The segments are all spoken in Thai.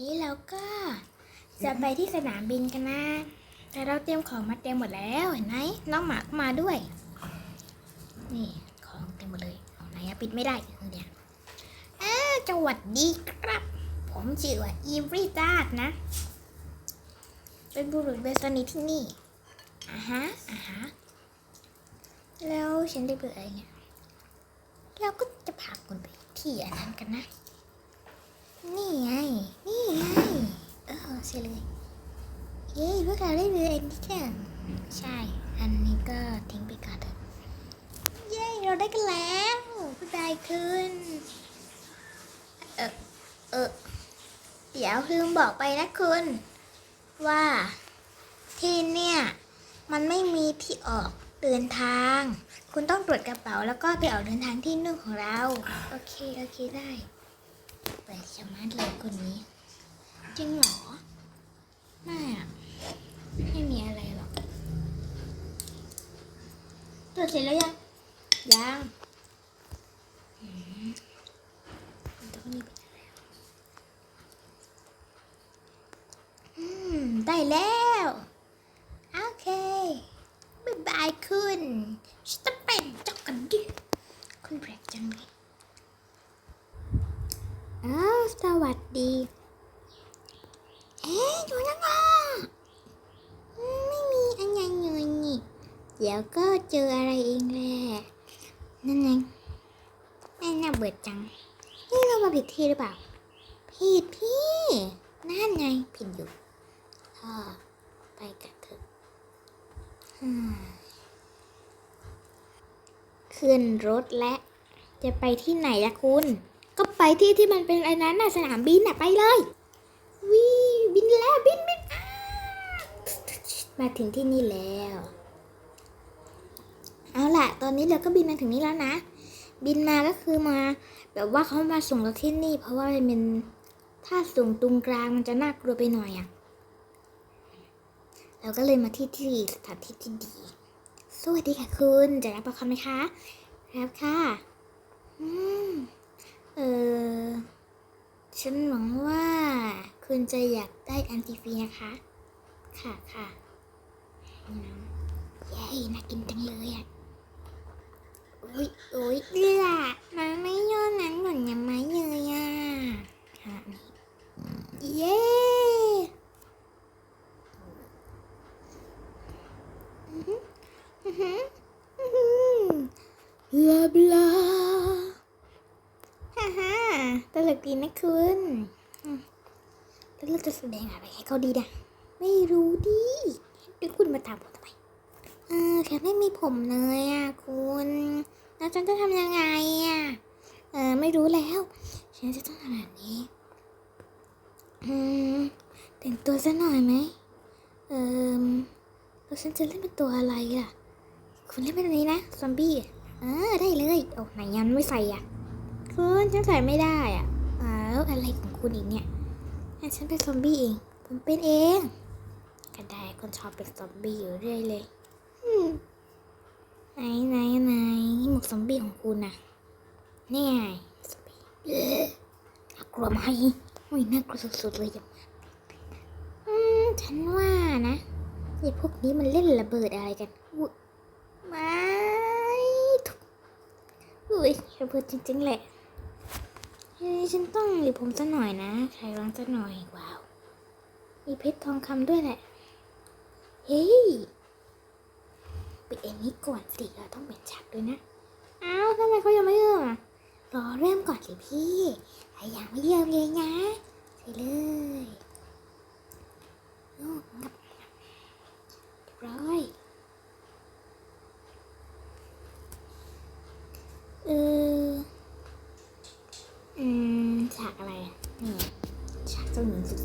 นี้เราก็จะไปที่สนามบินกันนะ แต่เราเตรียมของมาเตรียมหมดแล้วเห็นไหมน้องหมาก็มาด้วย นี่ของเต็มหมดเลยเอาไหนอะปิดไม่ได้เนี่ยเออสวัสดีครับ ผมชื่อว่าอีฟรีจาดนะ เป็นบุรุษเบสนีย์ที่นี่อ่าฮะอ่าฮะแล้วฉันได้เบื่ออะไรเนี่ยเราก็จะพาคุณไปที่อันนั้นกันนะ นี่ไง นี่ไง เออใช่เลย เย้พวกเราได้เรือเองที่แค่ใช่ อันนี้ก็ทิ้งไปก่อนเถอะเย้ เราได้กันแล้วผู้ใดขึ้น เออเออเดี๋ยวลืมบอกไปนะคุณ ว่าที่เนี่ย มันไม่มีที่ออกเดินทาง คุณต้องตรวจกระเป๋าแล้วก็ไปออกเดินทางที่นู่นของเรา โอเค โอเคได้ แปลกชะมัดเลยคนนี้ จริงเหรอ ไม่อะไม่มีอะไรหรอกตัวเสร็จแล้วยัง ยังอืมตรงนี้เป็นอะไรอะอืม ได้แล้ว โอเคบายบายคุณฉันจะเป็นเจ้ากันดิคุณแปลกจังเลย อ้าวสวัสดี เอ๊ะอยู่นั่นอะอืมไม่มีอะไรเลยนี่ เดี๋ยวก็ เจออะไรเองแหละนั่นไงไม่น่าเบื่อจัง นี่เรามาผิดที่หรือเปล่า ผิดพี่ นั่นไงผิดอยู่ก็ไปกันเถอะอืมขึ้นรถและ จะไปที่ไหนล่ะคุณ ก็ไปที่ที่มันเป็นไอ้นั้นน่ะสนามบินน่ะไปเลยวิบินแล้วบินบินมาถึงที่นี่แล้ว เอาล่ะ ตอนนี้เราก็บินมาถึงนี่แล้วนะ บินมาก็คือมา แบบว่าเขามาส่งเราที่นี่ เพราะว่ามันเป็นถ้าส่งตรงกลางมันจะน่ากลัวไปหน่อยอะ่ะ เราก็เลยมาที่ที่สถานที่ที่ดี สวัสดีค่ะคุณจะรับประคำไหมคะรับค่ะ อืม เออ ฉันหวังว่าคุณจะอยากได้อันตีฟรีนะคะ ค่ะค่ะเย้น่ากินจังเลยอะ อุ้ยอุ้ยเลือมาไม่ย่อนั้นหล่อนยังไม่เลยอะค่ะนี่เย้อือหืออือหืออื้อหือบลาบลาฮ่าฮ่าตลกดีนะคุณอืมแล้วเราจะแสดงอะไรให้เขาดีนะไม่รู้ดิดี๋ยวคุณมาถามผมทำไมเออแค่ไม่มีผมเลยอะคุณ แล้วฉันจะทำยังไงอะ เออไม่รู้แล้ว ฉันจะต้องทำแบบนี้ อืมแต่งตัวซะหน่อยไหม เออแล้วฉันจะเล่นเป็นตัวอะไรล่ะ คุณเล่นเป็นอันนี้นะ ซอมบี้ เออได้เลย โอ้ไหนยันไม่ใส่อะ คุณฉันใส่ไม่ได้อะอ้าวอะไรของคุณอีกเนี่ยให้ฉันเป็นซอมบี้เอง ผมเป็นเองก็ได้คนชอบเป็นซอมบี้อยู่เรื่อยเลย อืม ไหนไหนไหนหมวกซอมบี้ของคุณน่ะนี่ไงซอมบี้น่ากลัวไหมโอ้ยน่ากลัวสุดๆเลยอะอืมฉันว่านะไอ้พวกนี้มันเล่นระเบิดอะไรกันอุ๊ยไม่ถูกอุ้ยระเบิดจริงๆแหละเฮ้ยฉันต้องหลีบผมสักหน่อยนะใครร้องสักหน่อยว้าวมีเพชรทองคำด้วยแหละ เฮ้ย ปิดเอ็นนี้ก่อนสิเราต้องเป็นฉากด้วยนะ อ้าวทำไมเขายังไม่เริ่มอะ รอเริ่มก่อนสิพี่ใครยังไม่เริ่มเลยนะใช่เลยโอ้งับงับเรียบร้อยเอออืมฉากอะไรอะนี่ฉากเจ้าหญิงสุด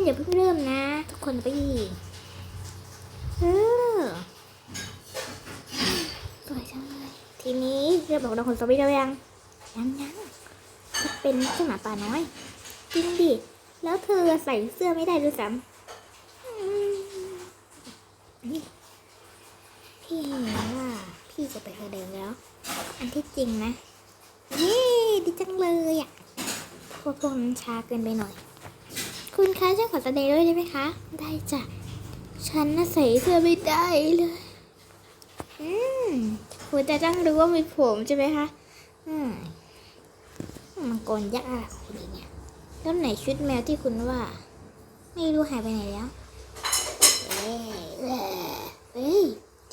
นอย่าเพิ่งเริ่มนะ ทุกคนไปเออสวยจังเลยทีนี้เราบอกเราคนซอมบี้ได้ยังยังยังจะเป็นแค่หมาป่าน้อยจริงดิแล้วเธอใส่เสื้อไม่ได้ด้วยซ้ำนี่พี่เห็นว่าพี่จะไปแสดงแล้ว อันที่จริงนะเย้ดีจังเลยอะพวกพวกนั้นช้าเกินไปหน่อย คุณคะฉันขอแสดงด้วยได้ไหมคะ ได้จ้ะ ฉันน่ะใส่เสื้อไม่ได้เลย อืมคุณจะต้องรู้ว่ามีผมใช่ไหมคะ อืมมันโกนยากอะไรของคุณอีกเนี่ยแล้วไหนชุดแมวที่คุณว่า ไม่รู้หายไปไหนแล้ว เอ้ยเอ้ยเอ้ย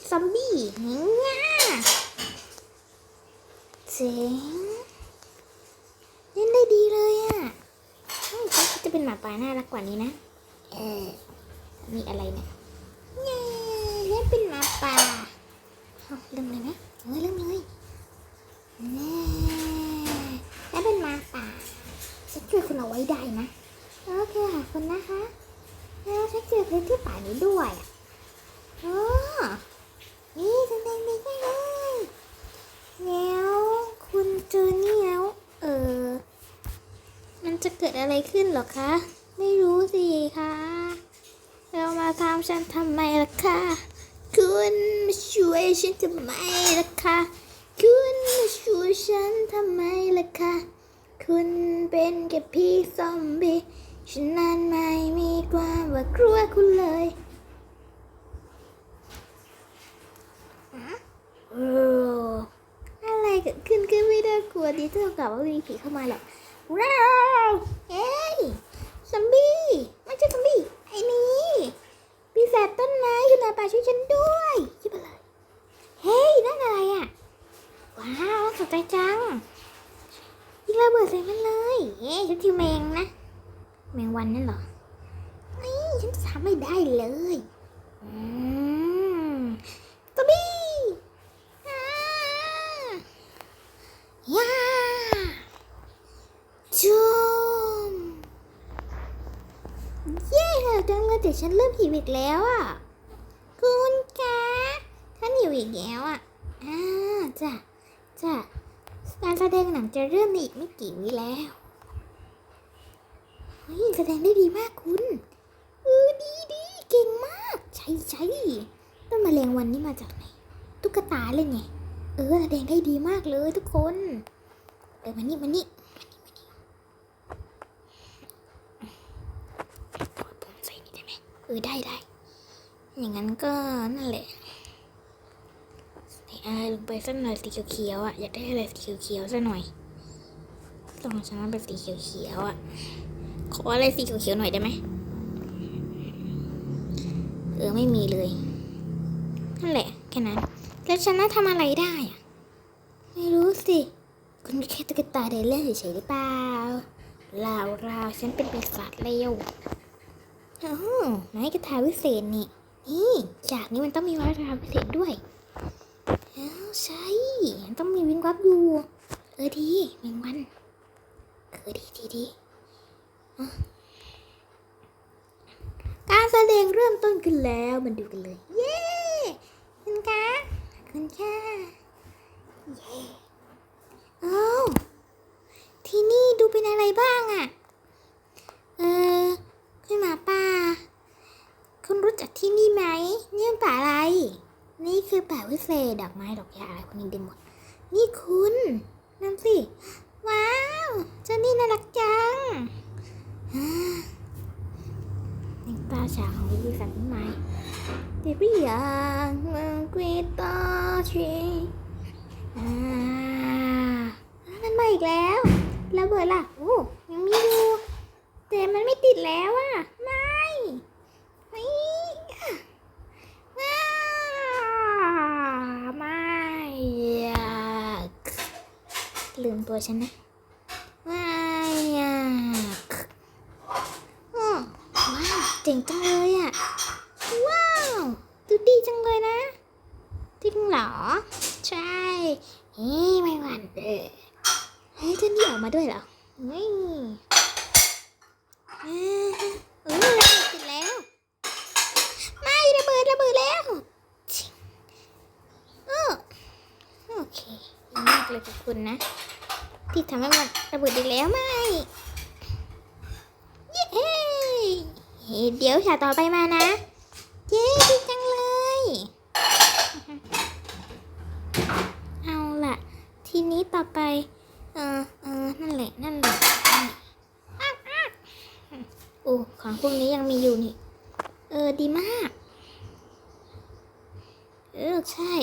ซอมบี้ง่าเจ๋งเล่นได้ดีเลยอะ่ะ เฮ้ยฉันจะเป็นหมาป่าน่ารักกว่านี้นะเออมีอะไรเนี่ยเย้เล่นเป็นหมาป่าเอาเริ่มเลยนะเออเริ่มเลยแน่แล้วเป็นหมาป่าฉันช่วยคุณเอาไว้ได้นะโอเคค่ะคุณนะคะแล้วฉันเจอพื้นที่ป่านี้ด้วยอะโอ้นี่แสดงดีจังเลยแล้วคุณเจอนี่แล้วเออมัน จะเกิดอะไรขึ้นเหรอคะ ไม่รู้สิคะ เรามาทำฉันทำไมล่ะคะ คุณมาช่วยฉันทำไมล่ะคะ คุณมาช่วยฉันทำไมล่ะคะ คุณเป็นแค่พี่ซอมบี้ฉันนั้นไม่มีความว่ากลัวคุณเลยอะโอ้อะไรเกิดขึ้นก็ไม่ได้กลัวดีเท่ากับว่ามีผีเข้ามาแหละ ว้าวเฮ้ยซอมบี้ไม่ใช่ซอมบี้ไอ้นี่ปีศาจต้นไม้คุณอาป่าช่วยฉันด้วยชิบอะไรเฮ้ยนั่นอะไรอะว้าวสนใจจังยิงระเบิดใส่มันเลยเอ๊ะฉันชื่อแมงนะแมงวันนั่นเหรอไอ้ยฉันทำไม่ได้เลยอืมตัวบี้หย่าจุมเย้จังเลย แต่ฉันเริ่มหิวอีกแล้วอะ คุณคะฉันหิวอีกแล้วอะอ่าจ้ะจ้ะการแสดงหนังจะเริ่มในอีกไม่กี่วิแล้วเฮ้ยแสดงได้ดีมากคุณเออดีดีเก่งมาก ใช่ใช่ต้นมะเร็งวันนี้มาจากไหนตุ๊กตาเลยไง เออแสดงได้ดีมากเลยทุกคนเออมานี่มานี่มานี่มานี่ถอดผมใส่นี่ได้ไหม เออได้ได้ อย่างนั้นก็นั่นแหละใส่อะไรลงไปสักหน่อยสีเขียวๆอะอยากได้อะไรสีเขียวๆสักหน่อยต้องฉันเป็นสีเขียวๆอะขออะไรสีเขียวๆหน่อยได้ไหมเออไม่มีเลยนั่นแหละแค่นั้นแล้วฉันน่าทำอะไรได้อะไม่รู้สิคุณแค่ตุ๊กตาเดินเล่นเฉยๆหรือเปล่าลาวราวฉันเป็นปีศาจเลว อ๋อไม้กระทาวิเศษนี่ นี่ฉากนี้มันต้องมีไม้กระทาวิเศษด้วยอ้าวใช่ต้องมีวิงวับอยู่ เออดีแมงวันเออดีดีดีการแสดงเริ่มต้นขึ้นแล้วมันดูกันเลย เย้คุณคะคุณค่ะเย้อ้าวที่นี่ดูเป็นอะไรบ้างอะเออคุณหมาป่า คุณรู้จักที่นี่ไหมนี่มันป่าอะไร นี่คือป่าวิเศษดอกไม้ดอกหญ้าอะไรพวกนี้เต็มหมด นี่คุณนั่นสิ ว้าวเจ้านี่น่ารักจังในป่าฉาของวิธีสันต้นไม้เดี๋ยวพี่อยากมากรีตาชีอ่านั่นมาอีกแล้วระเบิดล่ะโอ้ยังมีอยู่แต่มันไม่ติดแล้วอะ ไม่ไม่ว้าไม่อยาก ลืมตัวฉันนะว้ายอะว้าวเจ๋งจังเลยอะ ว้าวดูดีจังเลยนะจริงเหรอ ใช่เฮ้ยไม่หวั่นเออเฮ้ยเจะนี่ออกมาด้วยเหรอเฮ้ยเออระเบิดติดแล้ว ไม่ระเบิด ระเบิดแล้วชิเออโอเคดีมากเลยขอบ คุณนะ ที่ทำให้มันระเบิดอีกแล้วไหมเย้เฮ้เดี๋ยวฉากต่อไปมานะ เย้ดีจังเลย เอาล่ะ ทีนี้ต่อไป เออเออนั่นแหละ นั่นแหละโอ้ของพวกนี้ยังมีอยู่นี่ เออ ดีมาก เออ ใช่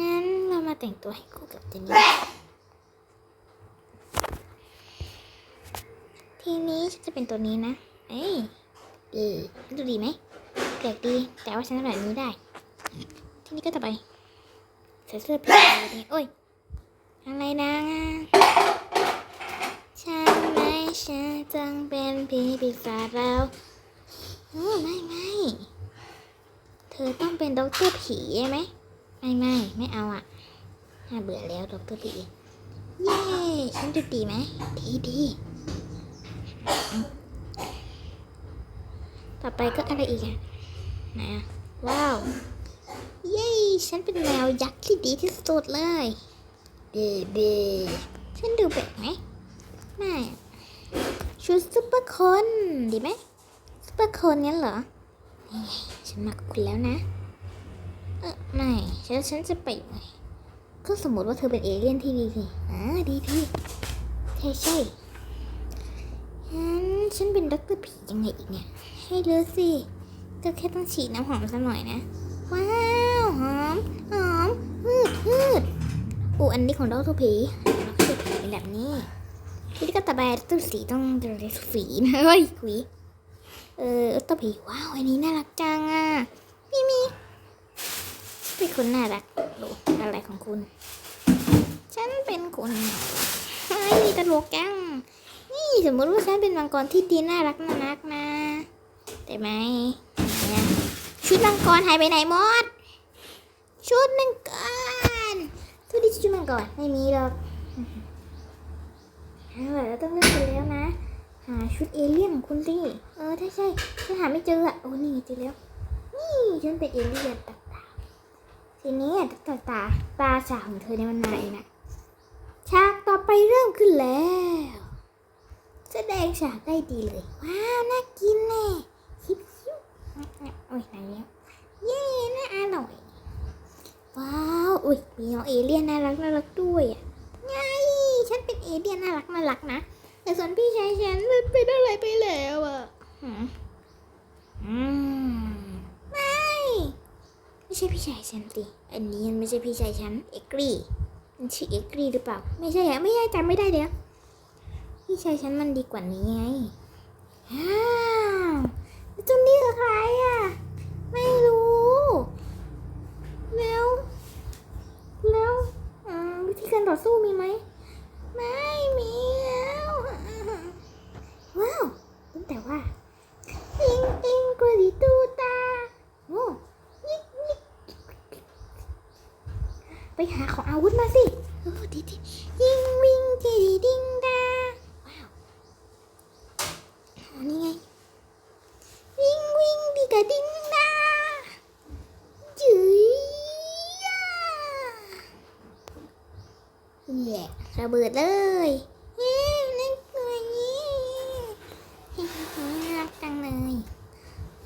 งั้นเรามาแต่งตัวให้คู่กับเจนนี่ทีนี้ฉันจะเป็นตัวนี้นะ เอ้ยดีดูดีไหมแปลกดี แต่ว่าฉันทำแบบนี้ได้ ทีนี้ก็ต่อไปใส่เสื้อผีแบบนี้โอ้ย อะไรนะฉันไม่ฉันจังเป็นผีปีศาจแล้วเออไม่ไม่ เธอต้องเป็นด็อกเตอร์ผีใช่ไหม ไม่ไม่ไม่เอาอะน่าเบื่อแล้วด็อกเตอร์ผีเย้ฉันดูดีไหมดีดีต่อไปก็อะไรอีกอะไหนอะว้าว เย้ฉันเป็นแมวยักษ์ที่ดีที่สุดเลยเบเบฉันดูแปลกไหมไม่ชุดซุปเปอร์คนดีไหมซุปเปอร์คนงั้นเหรอนี่ฉันมากับคุณแล้วนะ ไม่ฉันฉันจะไปไหนก็สมมติว่าเธอเป็นเอเลี่ยนที่ดีสิอ่าดีดีใช่ใช่งั้นฉันเป็นด็อกเตอร์ผียังไงอีกเนี่ย ให้เลยสิก็แค่ต้องฉีดน้ำหอมสักหน่อยนะ ว้าวหอมหอมพืดพืดอูอันนี้ของดรผีดรผีเป็นแบบนี้ที่ก็ตะแบดตัวสีต้องตัวสีนะเฮ้ยขุยเออตัวผีว้าวอันนี้น่ารักจังอะ เป็นคนน่ารักโอ้อะไรของคุณ ฉันเป็นคนน่ารักเฮ้ยตลกจังนี่สมมติว่าฉันเป็นมังกรที่ดีน่ารักน่ารักนะได้ไหมเนี่ยชุดมังกรหายไปไหนหมด ชุดมังกรชุดที่ชุดมังกรไม่มีหรอกเอาละเราต้องเลือกไปแล้วนะ หาชุดเอเลี่ยนของคุณสิเออใช่ใช่ฉันหาไม่เจออะโอ้นี่เจอแล้ว นี่ฉันเป็นเอเลี่ยนตาตา ทีนี้ตาตาตาฉากของเธอเนี่ยมันมาเองนะฉากต่อไปเริ่มขึ้นแล้ว แสดงฉากได้ดีเลย ว้าว น่ากินแน่ชิบชิบโอ้ยไหนแล้วเย้น่าอร่อย ว้าวอุ้ยมีน้องเอเลี่ยนน่ารักน่ารักด้วยอะไงฉันเป็นเอเลี่ยนน่ารักน่ารักนะแต่ส่วนพี่ชายฉันเป็นอะไรไปแล้วอะอืม ไม่ใช่พี่ชายฉันสิอันนี้มันไม่ใช่พี่ชายฉันเอกรีมันชื่อเอกรีหรือเปล่า ไม่ใช่อะไม่ใช่จำไม่ได้เดี๋ยวพี่ชายฉันมันดีกว่านี้ไงอ้าวแล้วเจุนนี่คือใครอะ ไม่รู้ แล้ว แล้วอืมวิธีการต่อสู้มีไหม ไม่มีแล้ว ว้าวแต่ว่าอิงอิงกระดิตูตา โอ้ยิกยิกไปหาของอาวุธมาสิโอ้ดีดียิงวิงจีดีดิงดา ว้าวอ๋อนี่ไง วิ่งวิ่งดีกระดิ่งนะจืยอะแย่ ระเบิดเลยนั่นตัวนี้เฮ้ยน่ารักจังเลย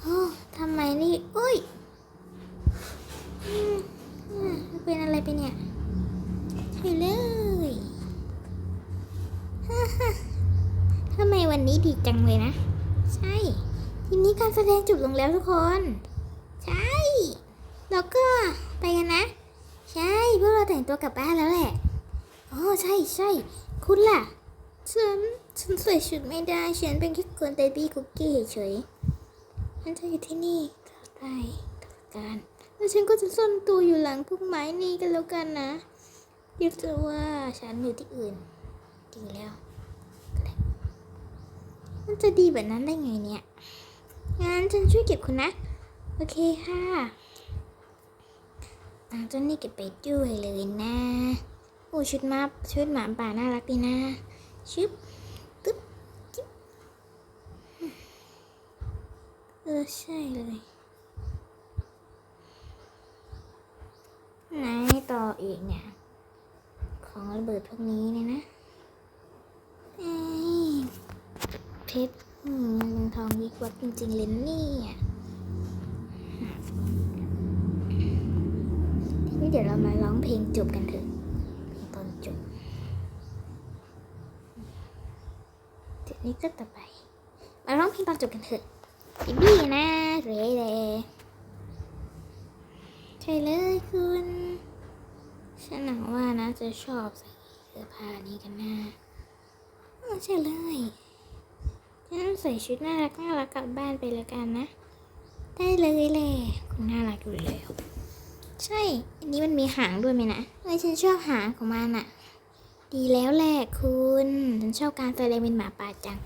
โอ้ทำไมนี่อุ้ยอืมอืมเป็นอะไรไปเนี่ยใช่เลยฮ่าฮ่าทำไมวันนี้ดีจังเลยนะ ใช่ทีนี้การแสดงจบลงแล้วทุกคน ใช่แล้วก็ไปกันนะ ใช่พวกเราแต่งตัวกลับบ้านแล้วแหละ อ๋อใช่ใช่คุณล่ะ ฉัน ฉันใส่ชุดไม่ได้ ฉันเป็นแค่คนเบบี้คุกกี้เฉยๆฉันจะอยู่ที่นี่ตลอดไปตลอดกาลแล้วฉันก็จะซ่อนตัวอยู่หลังพุ่มไม้นี่กันแล้วกันนะเรียกจะว่าฉันอยู่ที่อื่นจริงแล้วมันจะดีแบบนั้นได้ไงเนี่ยงั้นฉันช่วยเก็บคุณนะ โอเคค่ะอ่าเจนนี่เก็บไปด้วยเลยนะ โอ้ชุดมาชุดหมาป่าน่ารักดีนะชึบตึ๊บจิ๊บออใช่เลยไหนต่ออีกเนี่ย ของระเบิดพวกนี้เนี่ยนะเพชรอืมเงินทองวิกวัดจริงๆเลยเนี่ยทีนี้เดี๋ยวเรามาร้องเพลงจบกันเถอะเพลงตอนจบ นี้ก็ต่อไป มาร้องเพลงตอนจบกันเถอะบิบี้นะเรเรใช่เลยคุณฉันหนังว่านะจะชอบใส่เสื้อผ้านี้กันนะเออใช่เลยฉันใส่ชุดน่ารักน่ารักกลับบ้านไปแล้วกันนะ ได้เลยแหละคุณน่ารักอยู่แล้ว ใช่ อันนี้มันมีหางด้วยไหมนะเอ้ยฉันชอบหางของมันอะ ดีแล้วแหละคุณ ฉันชอบการแสดงเป็นหมาป่าจัง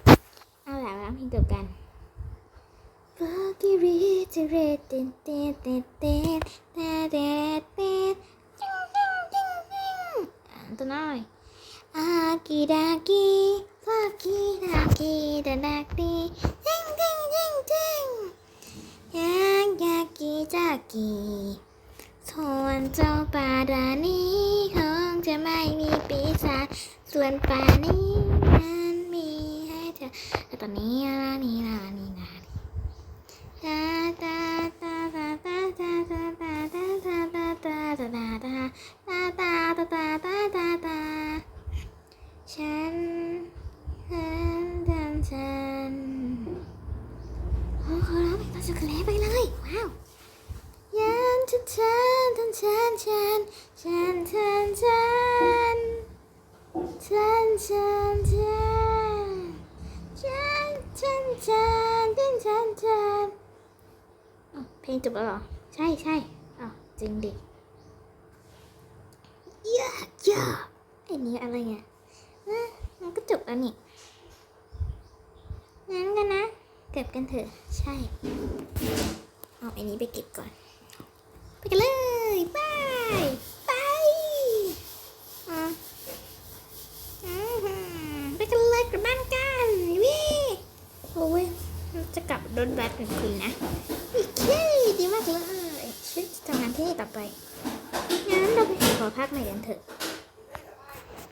เอาล่ะร้องเพลงจบกันก็กิริจิเรเตนเตนเตนเตนเตนเตนเตนจิ้งจิ้งจิ้งจิ้งอ่านตัวน้อยอากิดากิฟากิดากิดาดากิจิ้งจิ้งจิ้งจิ้งยากยากิจากิ ทวนเจ้าป่าดานี้คงจะไม่มีปีศาจส่วนป่านี้นั้นมีให้เธอแต่ตอนนี้ลานีลานีลานีตาตาตา ลงจบแล้วเหรอ ใช่ใช่อ้าวจริงดิยากยากไอ้นี้อะไรเนี่ยอะมันก็จบแล้วนี่งั้นกันนะ เก็บกันเถอะ ใช่ เอาไอ้นี้ไปเก็บก่อน ไปกันเลยบายไปอะอืมไปกันเลยกลับบ้านกันวิโอ้ยจะกลับรถบัสเป็นคุณนะโอเคดีมากเลยฉันจะ ที่ต่อไปงั้นเราไปขอพักหน่อยกันเถอะ